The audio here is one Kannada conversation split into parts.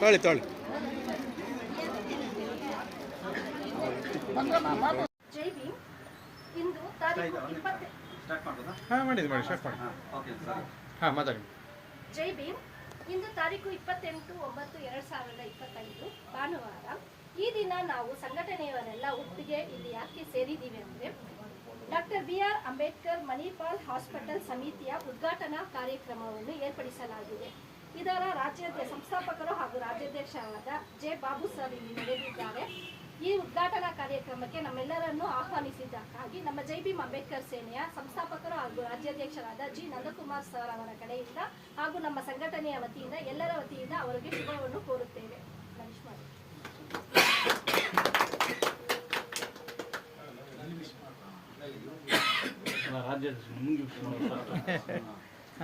ತೊಳಿ ತೊಳಿ. ಜೈ ಭೀಮ್ ಇಂದು ತಾರೀಕು ಹಾಂ ಮಾಡಿದ್ದು ಮಾಡಿ ಸ್ಟಾರ್ಟ್ ಮಾಡಿ. ಹಾಂ ಮಾತಾಡಿ. ಜೈ ಭೀಮ್. ಇಂದು ತಾರೀಕು ಇಪ್ಪತ್ತೆಂಟು ಒಂಬತ್ತು ಎರಡು ಸಾವಿರದ ಇಪ್ಪತ್ತೈದು ಭಾನುವಾರ. ಈ ದಿನ ನಾವು ಸಂಘಟನೆಯವರೆಲ್ಲ ಒಟ್ಟಿಗೆ ಇಲ್ಲಿ ಯಾಕೆ ಸೇರಿದ್ದೀವಿ ಅಂದ್ರೆ doctor B R Ambedkar Manipal hospital ಸಮಿತಿಯ ಉದ್ಘಾಟನಾ ಕಾರ್ಯಕ್ರಮವನ್ನು ಏರ್ಪಡಿಸಲಾಗಿದೆ. ಇದರ ರಾಜ್ಯದ ಸಂಸ್ಥಾಪಕರು ಹಾಗೂ ರಾಜ್ಯಾಧ್ಯಕ್ಷರಾದ ಜೆ. ಬಾಬು ಸರ್ ಇಲ್ಲಿ ನಡೆದಿದ್ದಾರೆ ಈ ಉದ್ಘಾಟನಾ ಕಾರ್ಯಕ್ರಮಕ್ಕೆ ನಮ್ಮೆಲ್ಲರನ್ನು ಆಹ್ವಾನಿಸಿದ್ದಕ್ಕಾಗಿ ನಮ್ಮ ಜೈ ಭೀಮ್ ಅಂಬೇಡ್ಕರ್ ಸೇನೆಯ ಸಂಸ್ಥಾಪಕರು ಹಾಗೂ ರಾಜ್ಯಾಧ್ಯಕ್ಷರಾದ ಜಿ. ನಂದಕುಮಾರ್ ಸರ್ ಅವರ ಕಡೆಯಿಂದ ಹಾಗೂ ನಮ್ಮ ಸಂಘಟನೆಯ ವತಿಯಿಂದ ಎಲ್ಲರ ವತಿಯಿಂದ ಅವರಿಗೆ ಶುಭವನ್ನು ಕೋರುತ್ತೇವೆ ಗಣೇಶ್ ಮಾಡಿ.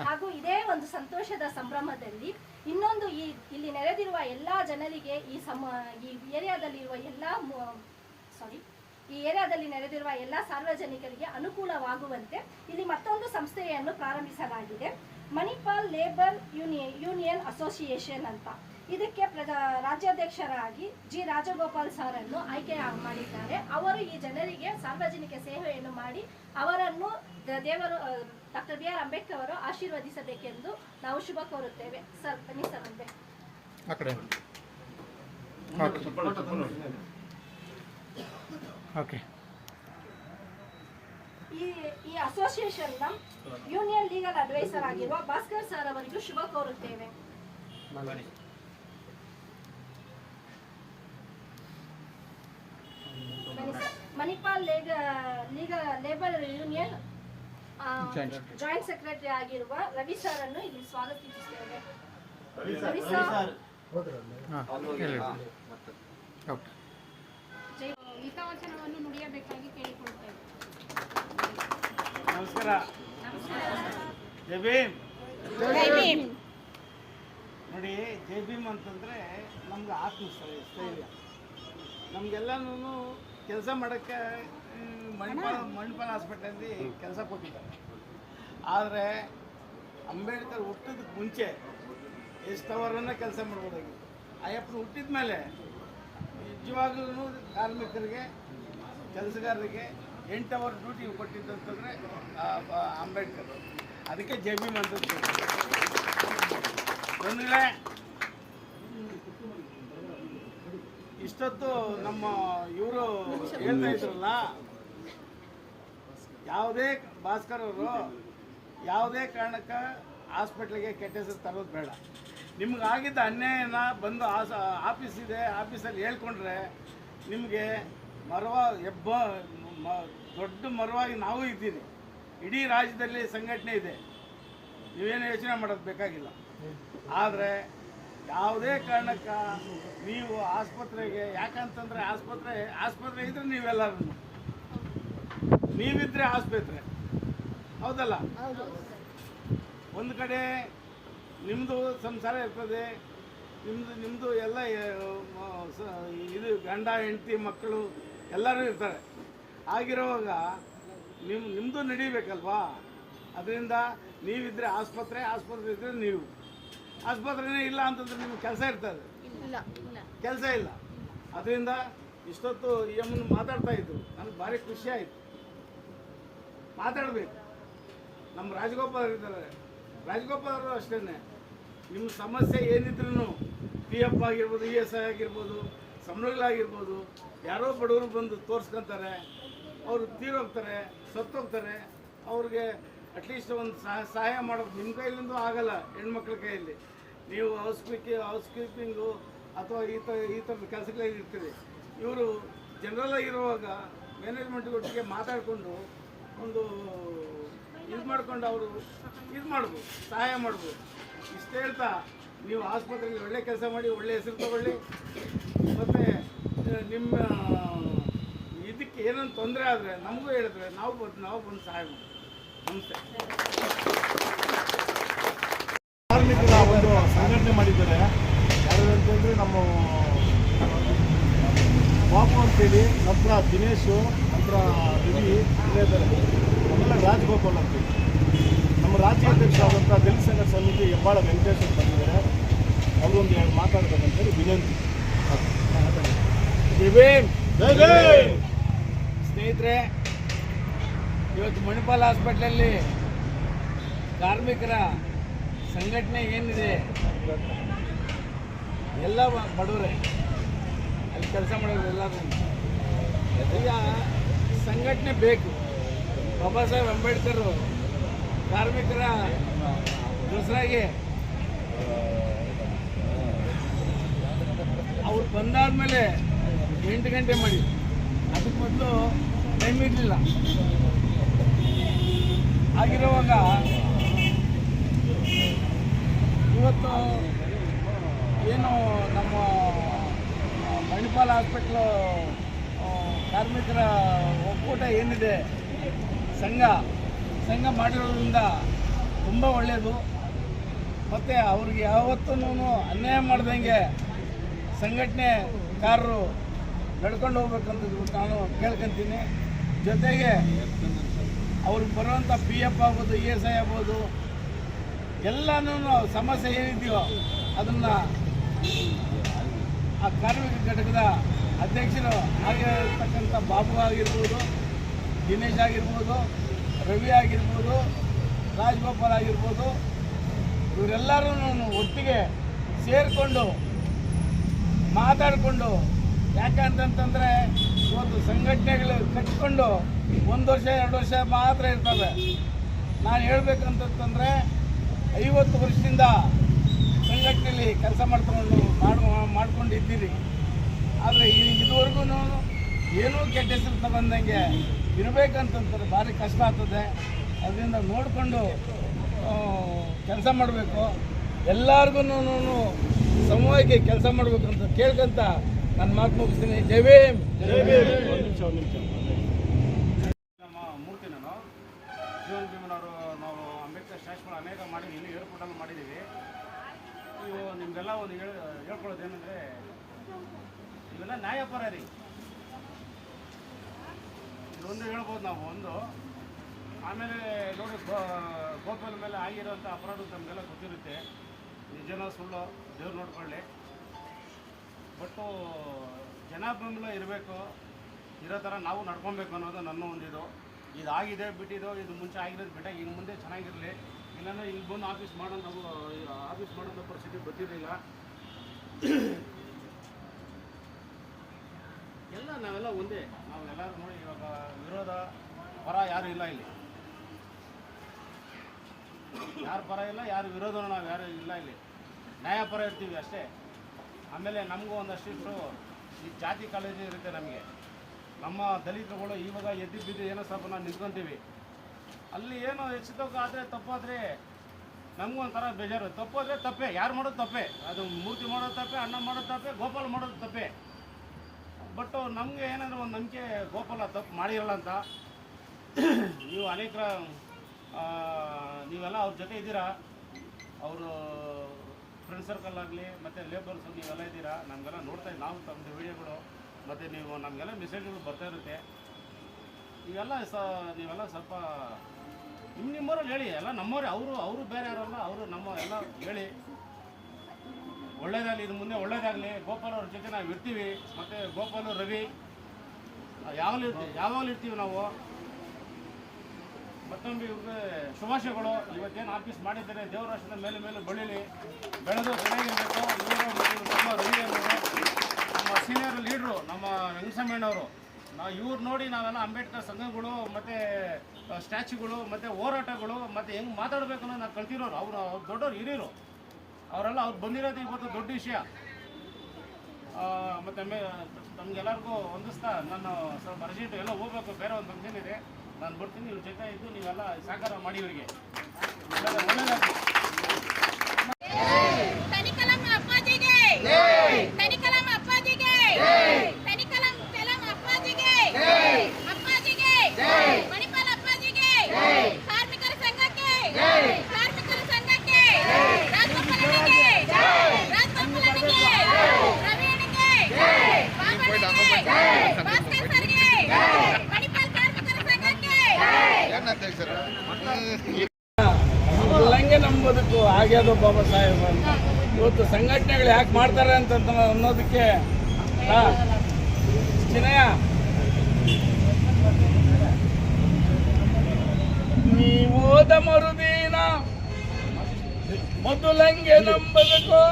ಹಾಗೂ ಇದೇ ಒಂದು ಸಂತೋಷದ ಸಂಭ್ರಮದಲ್ಲಿ ಇನ್ನೊಂದು ಈ ಇಲ್ಲಿ ನೆರೆದಿರುವ ಎಲ್ಲಾ ಜನರಿಗೆ ಈ ಸಮ ಈ ಏರಿಯಾದಲ್ಲಿರುವ ಎಲ್ಲ ಸಾರಿ ಈ ಏರಿಯಾದಲ್ಲಿ ನೆರೆದಿರುವ ಎಲ್ಲ ಸಾರ್ವಜನಿಕರಿಗೆ ಅನುಕೂಲವಾಗುವಂತೆ ಇಲ್ಲಿ ಮತ್ತೊಂದು ಸಂಸ್ಥೆಯನ್ನು ಪ್ರಾರಂಭಿಸಲಾಗಿದೆ. Manipal labour union union association ಅಂತ. ಇದಕ್ಕೆ ಪ್ರಧಾ ರಾಜ್ಯಾಧ್ಯಕ್ಷರಾಗಿ ಜಿ ರಾಜಗೋಪಾಲ್ ಸರ್ ಅನ್ನು ಆಯ್ಕೆ ಮಾಡಿದ್ದಾರೆ. ಅವರು ಈ ಜನರಿಗೆ ಸಾರ್ವಜನಿಕ ಸೇವೆಯನ್ನು ಮಾಡಿ ಅವರನ್ನು ದ- ದೇವರು ಡಾಕ್ಟರ್ ಬಿ ಆರ್ ಅಂಬೇಡ್ಕರ್ ಅವರು ಆಶೀರ್ವದಿಸಬೇಕೆಂದು ನಾವು ಶುಭ ಕೋರುತ್ತೇವೆ. ಸರ್ ಬನ್ನಿ ಸರ್ ಓಕೆ ಈ ಈ ನ ಯೂನಿಯನ್ ಲೀಗಲ್ ಅಡ್ವೈಸರ್ ಆಗಿರುವ ಭಾಸ್ಕರ್ ಸರ್ ಅವರಿಗೂ ಶುಭ ಕೋರುತ್ತೇವೆ ಬನ್ನಿ ಸರ್. ಮಣಿಪಾಲ್ ಲೇಗ ಲೇಬರ್ ಯೂನಿಯನ್ ಜಾಯಿಂಟ್ ಸೆಕ್ರೆಟರಿ ಆಗಿರುವ ರವಿ ಸರ್ ಅನ್ನು ಇಲ್ಲಿ ಸ್ವಾಗತಿಸುತ್ತೇವೆ. ರವಿ ಸರ್ ಹಾಂ ಹೇಳಿ. ಓಕೆ ಜೈ ಹಿತವಚನವನ್ನು ನುಡಿಯಬೇಕಾಗಿ ಕೇಳಿಕೊಳ್ತೇವೆ. ನಮಸ್ಕಾರ. ಜೈ ಭೀಮ್. ನೋಡಿ ಜೈ ಭೀಮ್ ಅಂತಂದರೆ ನಮ್ಗೆ ಆತ್ಮಸ್ಥೈರ್ಯ ಸ್ಥೈರ್ಯ. ನಮಗೆಲ್ಲನೂ ಕೆಲಸ ಮಾಡೋಕ್ಕೆ ಮಣಿಪಾಲ ಮಣಿಪಾಲ ಹಾಸ್ಪಿಟಲಲ್ಲಿ ಕೆಲಸ ಕೊಟ್ಟಿದ್ದಾರೆ. ಆದರೆ ಅಂಬೇಡ್ಕರ್ ಹುಟ್ಟಿದಕ್ಕೆ ಮುಂಚೆ ಎಷ್ಟು ಅವರನ್ನು ಕೆಲಸ ಮಾಡ್ಬೋದಾಗಿತ್ತು? ಅಯ್ಯಪ್ಪನ ಹುಟ್ಟಿದ ಮೇಲೆ ನಿಜವಾಗ್ಲೂ ಕಾರ್ಮಿಕರಿಗೆ ಕೆಲಸಗಾರರಿಗೆ ಎಂಟು ಅವರ್ ಡ್ಯೂಟಿ ಕೊಟ್ಟಿದ್ದು ಅಂತಂದರೆ ಅಂಬೇಡ್ಕರ್. ಅದಕ್ಕೆ ಜೈ ಅಂತ ಒಂದು ಇಷ್ಟೊತ್ತು ನಮ್ಮ ಇವರು ಹೇಳ್ತಾ ಇದ್ರಲ್ಲ, ಯಾವುದೇ ಭಾಸ್ಕರ್ ಅವರು ಯಾವುದೇ ಕಾರಣಕ್ಕೆ ಹಾಸ್ಪಿಟ್ಲಿಗೆ ಕೆಟ್ಟ ಹೆಸರು ತರೋದು ಬೇಡ. ನಿಮ್ಗೆ ಆಗಿದ್ದ ಅನ್ಯಾಯನ ಬಂದು ಆಸ ಆಫೀಸ್ ಇದೆ, ಆಫೀಸಲ್ಲಿ ಹೇಳ್ಕೊಂಡ್ರೆ ನಿಮಗೆ ಮರವ ಹೆಬ್ಬ ದೊಡ್ಡ ಮರವಾಗಿ ನಾವು ಇದ್ದೀರಿ. ಇಡೀ ರಾಜ್ಯದಲ್ಲಿ ಸಂಘಟನೆ ಇದೆ. ನೀವೇನು ಯೋಚನೆ ಮಾಡೋದು ಬೇಕಾಗಿಲ್ಲ. ಆದರೆ ಯಾವುದೇ ಕಾರಣಕ್ಕ ನೀವು ಆಸ್ಪತ್ರೆಗೆ, ಯಾಕಂತಂದ್ರೆ ಆಸ್ಪತ್ರೆ ಆಸ್ಪತ್ರೆ ಇದ್ರೆ ನೀವೆಲ್ಲರೂ. ನೀವಿದ್ರೆ ಆಸ್ಪತ್ರೆ. ಹೌದಲ್ಲ? ಒಂದು ಕಡೆ ನಿಮ್ಮದು ಸಂಸಾರ ಇರ್ತದೆ ನಿಮ್ಮದು ನಿಮ್ಮದು ಎಲ್ಲ ಇದು ಗಂಡ, ಹೆಂಡತಿ, ಮಕ್ಕಳು ಎಲ್ಲರೂ ಇರ್ತಾರೆ. ಆಗಿರುವಾಗ ನಿಮ್ಮ ನಿಮ್ಮದು ನಡಿಬೇಕಲ್ವಾ? ಅದರಿಂದ ನೀವಿದ್ರೆ ಆಸ್ಪತ್ರೆ ಆಸ್ಪತ್ರೆ ಇದ್ದರೆ ನೀವು. ಆಸ್ಪತ್ರೆನೇ ಇಲ್ಲ ಅಂತಂದ್ರೆ ನಿಮ್ಗೆ ಕೆಲಸ ಇರ್ತದೆ? ಕೆಲಸ ಇಲ್ಲ. ಅದರಿಂದ ಇಷ್ಟೊತ್ತು ಈ ಅಮ್ಮನ ಮಾತಾಡ್ತಾ ಇದ್ರು. ನನಗೆ ಭಾರಿ ಖುಷಿ ಆಯಿತು. ಮಾತಾಡಬೇಕು. ನಮ್ಮ ರಾಜಗೋಪಾಲ್ ಇದ್ದಾರೆ. ರಾಜಗೋಪಾಲ್ ಅವರು ಅಷ್ಟೇ ನಿಮ್ಮ ಸಮಸ್ಯೆ ಏನಿದ್ರು ಪಿ ಎಫ್ ಆಗಿರ್ಬೋದು ಇ ಎಸ್ ಐ ಆಗಿರ್ಬೋದು ಸಂಬಳಗಳಾಗಿರ್ಬೋದು ಯಾರೋ ಬಡವರು ಬಂದು ತೋರಿಸ್ಕೊಂತಾರೆ ಅವರು ತೀರೋಗ್ತಾರೆ ಸತ್ತೋಗ್ತಾರೆ ಅವ್ರಿಗೆ ಅಟ್ಲೀಸ್ಟ್ ಒಂದು ಸಹ- ಸಹಾಯ ಮಾಡೋದು ನಿಮ್ಮ ಕೈಲಿಂದ ಆಗಲ್ಲ ಹೆಣ್ಮಕ್ಳ ಕೈಯಲ್ಲಿ. ನೀವು ಹೌಸ್ ಕೀಪಿ ಹೌಸ್ ಕೀಪಿಂಗು ಅಥವಾ ಈ ಥರ ಈ ಥರದ ಕೆಲಸಗಳಲ್ಲಿ ಇರ್ತೀರಿ. ಇವರು ಜನರಲ್ ಆಗಿರುವಾಗ ಮ್ಯಾನೇಜ್ಮೆಂಟ್ ಒಟ್ಟಿಗೆ ಮಾತಾಡಿಕೊಂಡು ಒಂದು ಇದು ಮಾಡಿಕೊಂಡು ಅವರು ಇದು ಮಾಡ್ಬೋದು, ಸಹಾಯ ಮಾಡ್ಬೋದು. ಇಷ್ಟು ಹೇಳ್ತಾ ನೀವು ಆಸ್ಪತ್ರೆಯಲ್ಲಿ ಒಳ್ಳೆ ಕೆಲಸ ಮಾಡಿ, ಒಳ್ಳೆ ಹೆಸರು ತಗೊಳ್ಳಿ. ಮತ್ತು ನಿಮ್ಮ, ಇದಕ್ಕೆ ಏನೊಂದು ತೊಂದರೆ ಆದರೆ ನಮಗೂ ಹೇಳಿದ್ರೆ ನಾವು ಬಂದು ನಾವು ಬಂದು ಸಹಾಯ ಮಾಡ್ತೀವಿ. ಕಾರ್ಮಿಕರ ಒಂದು ಸಂಘಟನೆ ಮಾಡಿದ್ದಾರೆ. ಯಾರು ಅಂತಂದ್ರೆ ನಮ್ಮ ಬಾಬು ಅಂತ ಅಂತೇಳಿ ನಂತರ ದಿನೇಶು ನಂತರ ರವಿ ಇದ್ದಾರೆ. ಆಮೇಲೆ ರಾಜಗೋಪಾಲ್ ಅಂತೇಳಿ ನಮ್ಮ ರಾಜ್ಯ ಅಧ್ಯಕ್ಷ ಆದಂಥ ದಲಿತ ಸಂಘ ಸಮಿತಿ ಹೆಬ್ಬಾಳ ವೆಂಕಟೇಶ್ ಅಂತ ಬಂದಿದ್ದಾರೆ. ಅವರೊಂದು ಎರಡು ಮಾತಾಡ್ಬೇಕಂತೇಳಿ ವಿನಂತಿ. ಸ್ನೇಹಿತರೆ ಇವತ್ತು ಮಣಿಪಾಲ್ ಹಾಸ್ಪಿಟ್ಲಲ್ಲಿ ಕಾರ್ಮಿಕರ ಸಂಘಟನೆ ಏನಿದೆ? ಎಲ್ಲ ಬಡವರೆ, ಅಲ್ಲಿ ಕೆಲಸ ಮಾಡೋರು ಎಲ್ಲರೂ. ಈಗ ಸಂಘಟನೆ ಬೇಕು. ಬಾಬಾ ಸಾಹೇಬ್ ಅಂಬೇಡ್ಕರ್ ಕಾರ್ಮಿಕರ ದಸರಾಗೆ ಅವ್ರು ಬಂದಾದ್ಮೇಲೆ ಎಂಟು ಗಂಟೆ ಮಾಡಿ. ಅದಕ್ಕೆ ಮೊದಲು ಟೈಮ್ ಇರಲಿಲ್ಲ. ಆಗಿರುವಾಗ ಇವತ್ತು ಏನು ನಮ್ಮ ಮಣಿಪಾಲ್ ಹಾಸ್ಪಿಟ್ಲು ಕಾರ್ಮಿಕರ ಒಕ್ಕೂಟ ಏನಿದೆ, ಸಂಘ ಸಂಘ ಮಾಡಿರೋದ್ರಿಂದ ತುಂಬ ಒಳ್ಳೆಯದು ಮತ್ತು ಅವ್ರಿಗೆ ಯಾವತ್ತೂ ಅನ್ಯಾಯ ಮಾಡ್ದಂಗೆ ಸಂಘಟನೆಕಾರರು ನಡ್ಕೊಂಡು ಹೋಗ್ಬೇಕಂತ ನಾನು ಕೇಳ್ಕೊತೀನಿ. ಜೊತೆಗೆ ಅವ್ರಿಗೆ ಬರುವಂಥ ಪಿ ಎಫ್ ಆಗ್ಬೋದು ಇ ಎಸ್ ಐ ಆಗ್ಬೋದು, ಎಲ್ಲನೂ ಸಮಸ್ಯೆ ಏನಿದೆಯೋ ಅದನ್ನು ಆ ಕಾರ್ಮಿಕ ಘಟಕದ ಅಧ್ಯಕ್ಷರು ಆಗಿರತಕ್ಕಂಥ ಬಾಬು ಆಗಿರ್ಬೋದು, ದಿನೇಶ್ ಆಗಿರ್ಬೋದು, ರವಿ ಆಗಿರ್ಬೋದು, ರಾಜ್ಗೋಪಾಲ್ ಆಗಿರ್ಬೋದು ಇವರೆಲ್ಲರೂ ಒಟ್ಟಿಗೆ ಸೇರಿಕೊಂಡು ಮಾತಾಡಿಕೊಂಡು ಯಾಕಂತಂತಂದರೆ ಇವತ್ತು ಸಂಘಟನೆಗಳು ಕಟ್ಕೊಂಡು ಒಂದು ವರ್ಷ, ಎರಡು ವರ್ಷ ಮಾತ್ರ ಇರ್ತವೆ. ನಾನು ಹೇಳ್ಬೇಕಂತಂತಂದರೆ ಐವತ್ತು ವರ್ಷದಿಂದ ಸಂಘಟನೆಯಲ್ಲಿ ಕೆಲಸ ಮಾಡ್ಕೊಂಡು ಮಾಡು, ಮಾಡ್ಕೊಂಡಿದ್ದೀರಿ. ಆದರೆ ಇದುವರೆಗೂ ಏನೂ ಕೆಟ್ಟ ಹೆಸರು ತಗೊಂಡಂಗೆ ಇರಬೇಕಂತಂತಾರೆ ಭಾರಿ ಕಷ್ಟ ಆಗ್ತದೆ. ಅದರಿಂದ ನೋಡಿಕೊಂಡು ಕೆಲಸ ಮಾಡಬೇಕು. ಎಲ್ಲರಿಗೂ ಸಮವಾಗಿ ಕೆಲಸ ಮಾಡಬೇಕು ಅಂತ ಕೇಳ್ಕೊಂತ ನನ್ನ ಮಾತು ಮುಗಿಸ್ತೀನಿ. ಜೈ ಭೀಮ್. ಜೈ ಭೀಮ್. ಒಂದು ನಿಮಿಷ ಒಂದು ನಿಮಿಷ. ನಮ್ಮ ಮೂರ್ತಿ ನಾನು ಜೀವನ್ ಭೀಮನವರು ನಾವು ಅಂಬೇಡ್ಕರ್ ಸ್ಟ್ಯಾಚ್ಗಳು ಅನೇಕ ಮಾಡಿದ್ವಿ ಇಲ್ಲಿ ಏರ್ಪೋರ್ಟಲ್ಲಿ ಮಾಡಿದ್ದೀವಿ. ನೀವು ನಿಮಗೆಲ್ಲ ಒಂದು ಹೇಳಿ ಹೇಳ್ಕೊಳ್ಳೋದು ಏನಂದರೆ ಇವೆಲ್ಲ ನ್ಯಾಯಪರ ರೀ ಇದೊಂದು ಹೇಳ್ಬೋದು ನಾವು ಒಂದು. ಆಮೇಲೆ ನೋಡಿ ಗೋ ಗೋಪಾಲ್ ಮೇಲೆ ಆಗಿರೋಂಥ ಅಪರಾಧ ನಮಗೆಲ್ಲ ಗೊತ್ತಿರುತ್ತೆ. ನಿಜನೋ ಸುಳ್ಳು ದೇವ್ರು ನೋಡ್ಕೊಳ್ಳಿ. ಬಟ್ಟು ಜನ ಬೆಂಬಲ ಇರಬೇಕು ಇರೋ ಥರ ನಾವು ನಡ್ಕೊಬೇಕು ಅನ್ನೋದು ನನ್ನ ಒಂದಿದು ಇದಾಗಿದೆ ಬಿಟ್ಟಿದ್ದು ಇದು ಮುಂಚೆ ಆಗಿರೋದು ಬಿಟ್ಟ ಇನ್ನು ಮುಂದೆ ಚೆನ್ನಾಗಿರಲಿ. ಇಲ್ಲಾಂದ್ರೆ ಇಲ್ಲಿ ಬಂದು ಆಫೀಸ್ ಮಾಡೋ ನಾವು ಆಫೀಸ್ ಮಾಡೋಂಥ ಪರಿಸ್ಥಿತಿ ಗೊತ್ತಿರಲಿಲ್ಲ ಎಲ್ಲ ನಾವೆಲ್ಲ ಒಂದೇ? ನಾವು ಎಲ್ಲರೂ ನೋಡಿ ಇವಾಗ ವಿರೋಧ ಪರ ಯಾರು ಇಲ್ಲ ಇಲ್ಲಿ. ಯಾರು ಪರ ಇಲ್ಲ ಯಾರು ವಿರೋಧನೂ ನಾವು ಯಾರು ಇಲ್ಲ ಇಲ್ಲಿ. ನ್ಯಾಯ ಪರ ಇರ್ತೀವಿ ಅಷ್ಟೇ. ಆಮೇಲೆ ನಮಗೂ ಒಂದಷ್ಟಿಷ್ಟು ಈ ಜಾತಿ ಕಾಳಜಿ ಇರುತ್ತೆ ನಮಗೆ. ನಮ್ಮ ದಲಿತರುಗಳು ಇವಾಗ ಎದ್ದು ಬಿದ್ದು ಏನೋ ಸ್ವಲ್ಪ ನಾವು ನಿಂತ್ಕೊಂತೀವಿ. ಅಲ್ಲಿ ಏನೋ ಹೆಚ್ಚು ತಗ್ಗು ಆದರೆ ತಪ್ಪಾದರೆ ನಮಗೂ ಒಂಥರ ಬೇಜಾರು. ತಪ್ಪಾದರೆ ತಪ್ಪೇ. ಯಾರು ಮಾಡೋದು ತಪ್ಪೇ. ಅದು ಮೂರ್ತಿ ಮಾಡೋದು ತಪ್ಪೆ, ಅಣ್ಣ ಮಾಡೋದು ತಪ್ಪೆ, ಗೋಪಾಲ್ ಮಾಡೋದು ತಪ್ಪೇ. ಬಟ್ ನಮಗೆ ಏನಂದ್ರೆ ಒಂದು ನಂಬಿಕೆ ಗೋಪಾಲ ತಪ್ಪು ಮಾಡಿರಲ್ಲ ಅಂತ. ನೀವು ಅನೇಕ ನೀವೆಲ್ಲ ಅವ್ರ ಜೊತೆ ಇದ್ದೀರಾ? ಅವರು ಫ್ರೆಂಡ್ ಸರ್ಕಲ್ ಆಗಲಿ, ಮತ್ತು ಲೇಬರ್ಸು ನೀವೆಲ್ಲ ಇದ್ದೀರಾ, ನಮಗೆಲ್ಲ ನೋಡ್ತಾ ಇದ್ದೀವಿ ನಾವು ತಮ್ಮದು ವಿಡಿಯೋಗಳು, ಮತ್ತು ನೀವು ನಮಗೆಲ್ಲ ಮೆಸೇಜ್ಗಳು ಬರ್ತಾ ಇರುತ್ತೆ. ಇವೆಲ್ಲ ಸ, ನೀವೆಲ್ಲ ಸ್ವಲ್ಪ ನಿಮ್ಮ ನಿಮ್ಮವ್ರಲ್ಲಿ ಹೇಳಿ, ಎಲ್ಲ ನಮ್ಮವ್ರೆ, ಅವರು ಅವರು ಬೇರೆ ಯಾರಲ್ಲ, ಅವರು ನಮ್ಮ ಎಲ್ಲ ಹೇಳಿ. ಒಳ್ಳೇದಾಗಲಿ, ಇದು ಮುಂದೆ ಒಳ್ಳೇದಾಗಲಿ. ಗೋಪಾಲ್ ಅವ್ರ ಜೊತೆ ನಾವು ಇರ್ತೀವಿ. ಮತ್ತು ಗೋಪಾಲ್, ರವಿ, ಯಾವಾಗಲೂ ಯಾವಾಗಲೂ ಇರ್ತೀವಿ ನಾವು. ಮತ್ತೊಮ್ಮೆ ಇವ್ರಿಗೆ ಶುಭಾಶಯಗಳು. ಇವತ್ತೇನು ಆಫೀಸ್ ಮಾಡಿದ್ದಾರೆ ದೇವರಾಷ್ಟ್ರದ ಮೇಲೆ ಮೇಲೆ ಬೆಳೀಲಿ. ಬೆಳೆದು ಚೆನ್ನಾಗಿರಬೇಕು. ಇವರು ಮತ್ತು ತಮ್ಮ ರವಿ ನಮ್ಮ ಸೀನಿಯರ್ ಲೀಡ್ರು ನಮ್ಮ ವೆಂಕಟಸ್ವಾಮಣ್ಣವರು ನಾವು ಇವ್ರು ನೋಡಿ ನಾವೆಲ್ಲ ಅಂಬೇಡ್ಕರ್ ಸಂಘಗಳು, ಮತ್ತು ಸ್ಟ್ಯಾಚ್ಯುಗಳು, ಮತ್ತು ಹೋರಾಟಗಳು, ಮತ್ತು ಹೆಂಗೆ ಮಾತಾಡಬೇಕು ಅನ್ನೋ ನಾವು ಕಲ್ತಿರೋರು. ಅವರು, ಅವ್ರು ದೊಡ್ಡವ್ರು ಹಿರಿಯರು. ಅವರೆಲ್ಲ ಅವ್ರು ಬಂದಿರೋದು ಇವತ್ತು ದೊಡ್ಡ ವಿಷಯ. ಮತ್ತೆ ಮೇ ನಮಗೆಲ್ಲರಿಗೂ ಹೊಂದಿಸ್ತಾ ನಾನು ಸ್ವಲ್ಪ ಅರ್ಜೆಂಟ್ ಎಲ್ಲ ಹೋಗ್ಬೇಕು, ಬೇರೆ ಒಂದು ಫಂಕ್ಷನ್ ಇದೆ. ನಾನು ಬರ್ತೀನಿ, ಇವ್ರ ಜೊತೆ ಇದ್ದು ನೀವೆಲ್ಲ ಸಹಕಾರ ಮಾಡಿ ಇವರಿಗೆ. ಆಗ್ಯದು ಬಾಬಾ ಸಾಹೇಬ್ ಅಂತ. ಇವತ್ತು ಸಂಘಟನೆಗಳು ಯಾಕೆ ಮಾಡ್ತಾರೆ ಅಂತ ಅನ್ನೋದಕ್ಕೆ ಚಿನಯ ನೀವೋದ ಮರುದಿನ ಮೊದಲಂಗೆ ನಂಬದಕೋ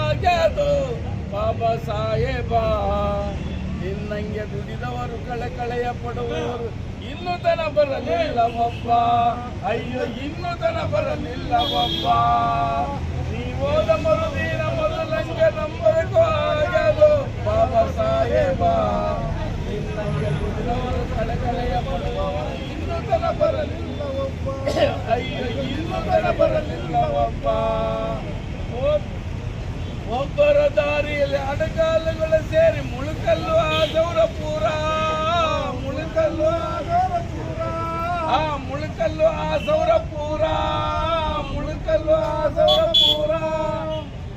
ಆಗ್ಯಾದು ಬಾಬಾ ಸಾಹೇಬ. ನಿನ್ನಂಗೆ ದುಡಿದವರು ಕಳಕಳೆಯ ಪಡುವವರು. ಇನ್ನು ತನ ಬರಲಿಲ್ಲವಪ್ಪ. ಅಯ್ಯೋ, ಇನ್ನು ತನ ಬರಲಿಲ್ಲವಪ್ಪ. ನೀವೋದ ಮರುದಿನ ಮೊದಲಂಗೆ ನಂಬರಕ್ಕೂ ಆಗದು ಬಾಬಾ ಸಾಹೇಬ ಪಡುವವರು ಇನ್ನು ತನ ಬರಲಿಲ್ಲವಪ್ಪ. ಅಯ್ಯೋ, ಇನ್ನು ತನ ಬರಲಿಲ್ಲವಪ್ಪ. ಒಬ್ಬರ ದಾರಿಯಲ್ಲಿ ಅಡಗಾಲುಗಳು ಸೇರಿ ಮುಳುಕಲ್ಲು ಆದವರ ಪೂರ ಮುಳುಕಲ್ಲು ಮುಳುಕಲ್ಲು ಆಸವರ ಪೂರ, ಮುಳುಕಲ್ಲು ಆಸವರ ಪೂರ.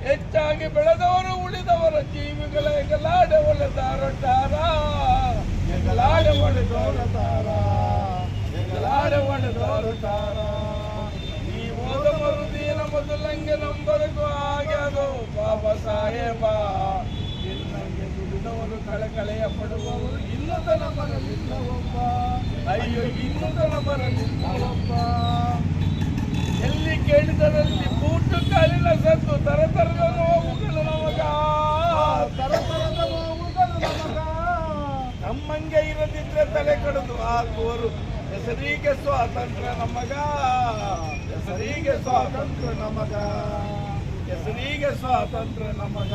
ಹೆಚ್ಚಾಗಿ ಬೆಳೆದವರು, ಉಳಿದವರ, ಜೀವಿಗಳ ಎಗಲಾಡ ತಾರ ಎಗಲಾಡೆ ಒಳೆದವರಟಾರ ತಾರ ಒಳೆದವರಟಾರ ಓದ ಮರುದಿನ ಮೊದಲಂಗೆ ನಂಬದಕ್ಕೂ ಆಗ್ಯದು ಬಾಬಾ ಸಾಹೇಬ. ಕಳಕಳೆಯ ಪಡುವವರು ಇನ್ನೂ ತನ ಬರಲಿಲ್ಲವಪ್ಪ ಅಯ್ಯೋ, ಇನ್ನೂ ತನ ಬರಲಿಲ್ಲವಪ್ಪ ಎಲ್ಲಿ ಕೇಳಿದರಲ್ಲಿ ಬೂಟು ಕಾಲಿನ ಸದ್ದು ತರತರದ ನೋವುಗಳು ನಮಗ. ತರತರದ ನೋವುಗಳು ನಮಗ. ನಮ್ಮಂಗೆ ಇರದಿದ್ರೆ ತಲೆ ಕಡಿದು ಹಾಕುವರು ಹೆಸರಿಗೆ ಸ್ವಾತಂತ್ರ್ಯ ನಮಗ. ಹೆಸರಿಗೆ ಸ್ವಾತಂತ್ರ್ಯ ನಮಗ. ಹೆಸರಿಗೆ ಸ್ವಾತಂತ್ರ್ಯ ನಮಗ.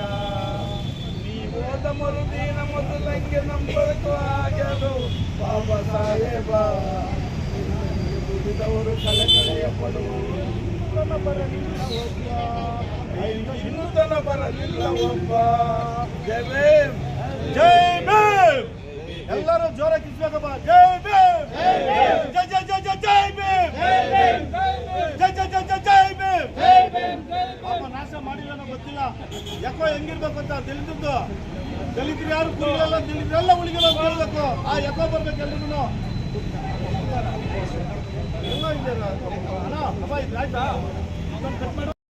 ನೀವೋದ ಮರುದಿನ ಮೊದಲಂಗೆ ನಂಬಬೇಕು ಆಗ್ಯದು ಬಾಬಾ ಸಾಹೇಬ ದುಡಿದವರು ಕಲೆಕಳೆಯ ಪಡುವರು ತನ ಬರಲಿಲ್ಲ ಒಬ್ಬ ಇನ್ನೂ ತನ ಬರಲಿಲ್ಲ ಒಬ್ಬ ಜಯ ಭೀಮ್. ಜೈ ಭೀಮ್. ಎಲ್ಲರೂ ಜೋರ ಕಿಸ್ಬೇಕಪ್ಪ ಜೈ ಭೀಮ್. ಜೈ ಜೈ ಜೈ ಜೈ ಜೈ ಭೀಮ್ ಜೈ ಜೈ ಜೈ ಜೈ ಜೈ ಭೀಮ್ ಪಾಪ ನಾಶ ಮಾಡಿಲ್ಲ ಗೊತ್ತಿಲ್ಲ. ಯಾಕೋ ಹೆಂಗಿರ್ಬೇಕು ಅಂತ ದಲಿತದ್ದು ದಲಿತರು ಯಾರು ಕುರಿಯಲ್ಲ ದಲಿತರೆಲ್ಲ ಉಳಿಗೆಲ್ಲ ಕೇಳಬೇಕು ಆ ಯಾಕೋ ಬರ್ಬೇಕು ಎಲ್ರಿಗೂ ಎಲ್ಲ ಇದೆ ಅಣ್ಣ ಅಪ್ಪ ಇದು ಆಯ್ತಾ? ಕಟ್ ಮಾಡು